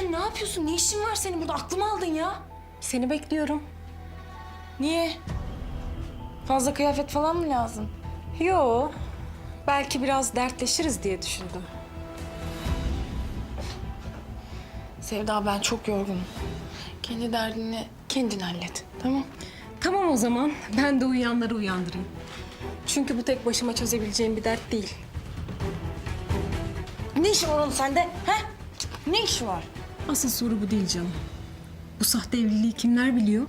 Sen ne yapıyorsun? Ne işin var senin burada? Aklımı aldın ya. Seni bekliyorum. Niye? Fazla kıyafet falan mı lazım? Yo. Belki biraz dertleşiriz diye düşündüm. Sevda ben çok yorgunum. Kendi derdini kendin hallet. Tamam? Tamam o zaman. Ben de uyuyanları uyandırayım. Çünkü bu tek başıma çözebileceğim bir dert değil. Ne işin var oğlum sende? He? Ne işi var? Asıl soru bu değil canım. Bu sahte evliliği kimler biliyor?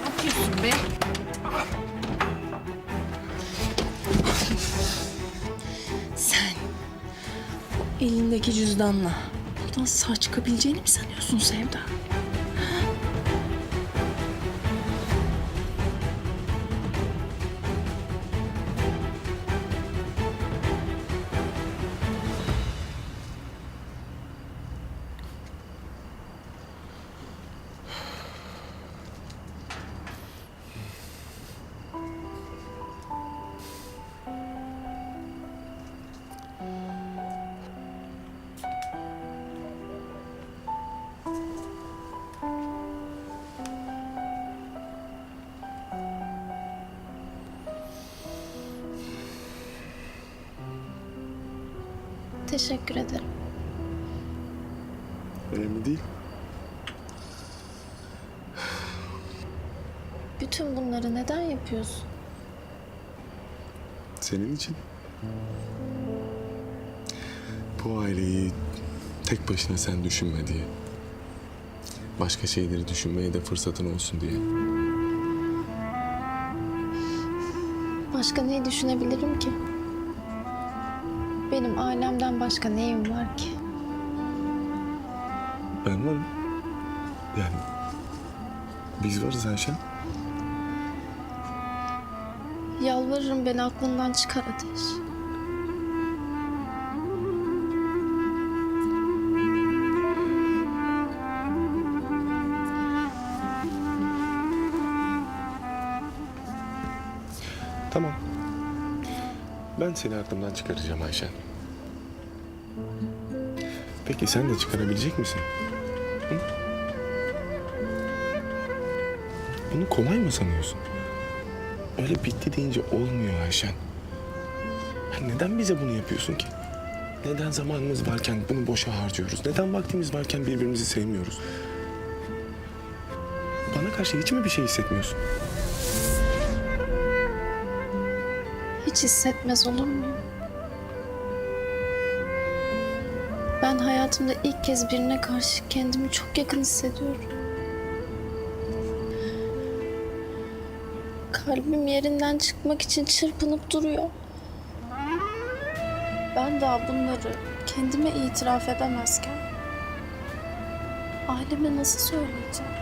Ne yapıyorsun be? Sen o elindeki cüzdanla buradan sağ çıkabileceğini mi sanıyorsun Sevda? Teşekkür ederim. Önemli değil. Bütün bunları neden yapıyorsun? Senin için. Bu aileyi tek başına sen düşünme diye. Başka şeyleri düşünmeye de fırsatın olsun diye. Başka neyi düşünebilirim ki? Benim ailemden başka neyim var ki? Ben varım. Yani biz varız Ayşen. Yalvarırım beni aklından çıkar Ateş. Ben seni aklımdan çıkaracağım Ayşen. Peki sen de çıkarabilecek misin? Hı? Bunu kolay mı sanıyorsun? Öyle bitti deyince olmuyor Ayşen. Neden bize bunu yapıyorsun ki? Neden zamanımız varken bunu boşa harcıyoruz? Neden vaktimiz varken birbirimizi sevmiyoruz? Bana karşı hiç mi bir şey hissetmiyorsun? Hiç hissetmez olur muyum? Ben hayatımda ilk kez birine karşı kendimi çok yakın hissediyorum. Kalbim yerinden çıkmak için çırpınıp duruyor. Ben daha bunları kendime itiraf edemezken aileme nasıl söyleyeceğim?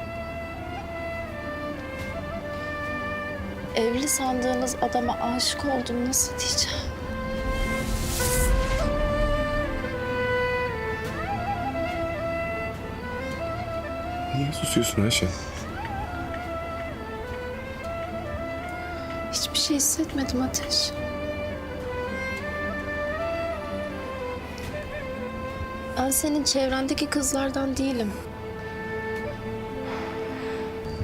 Evli sandığınız adama aşık oldum nasıl diyeceğim? Niye susuyorsun Ayşen? Hiçbir şey hissetmedim Ateş. Ben senin çevrendeki kızlardan değilim.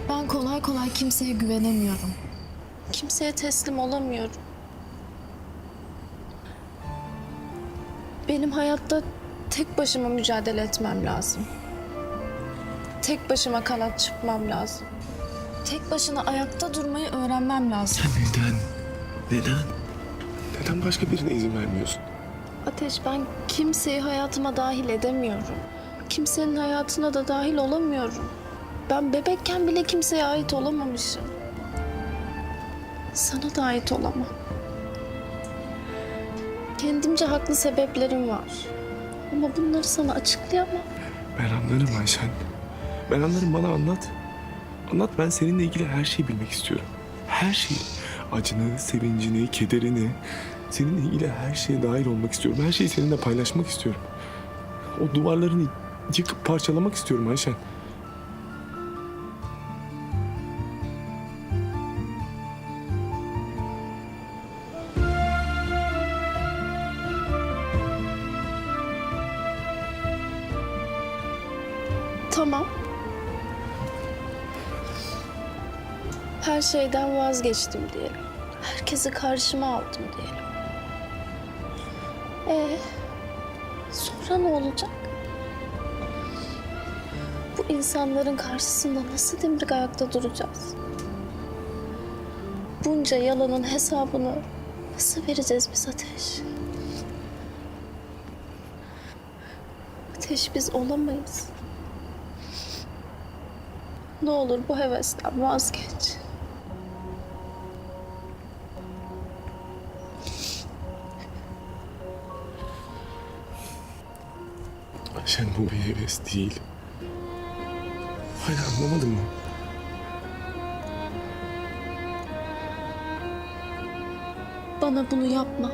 Ben kolay kolay kimseye güvenemiyorum. Kimseye teslim olamıyorum. Benim hayatta tek başıma mücadele etmem lazım. Tek başıma kanat çırpmam lazım. Tek başına ayakta durmayı öğrenmem lazım. Neden? Neden? Neden başka birine izin vermiyorsun? Ateş ben kimseyi hayatıma dahil edemiyorum. Kimsenin hayatına da dahil olamıyorum. Ben bebekken bile kimseye ait olamamışım. Sana da ait olamam. Kendimce haklı sebeplerim var. Ama bunları sana açıklayamam. Ben anlarım Ayşen. Ben anlarım bana anlat. Anlat ben seninle ilgili her şeyi bilmek istiyorum. Her şeyi. Acını, sevincini, kederini. Seninle ilgili her şeye dahil olmak istiyorum. Her şeyi seninle paylaşmak istiyorum. O duvarlarını yıkıp parçalamak istiyorum Ayşen. Tamam. Her şeyden vazgeçtim diyelim. Herkesi karşıma aldım diyelim. Ee, sonra ne olacak? Bu insanların karşısında nasıl dimdik ayakta duracağız? Bunca yalanın hesabını nasıl vereceğiz biz Ateş? Ateş biz olamayız. Ne olur bu hevesten vazgeç. Ayşen bu bir heves değil. Hala anlamadın mı? Bana bunu yapma.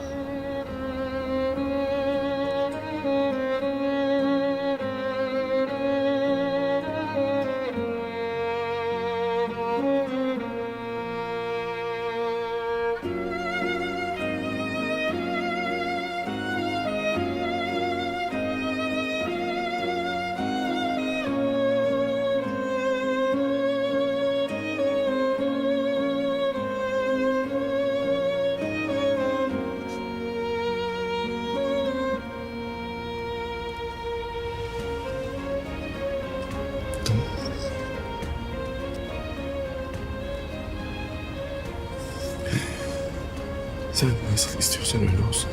Nasıl istiyorsan öyle olsun.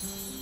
Mm-hmm.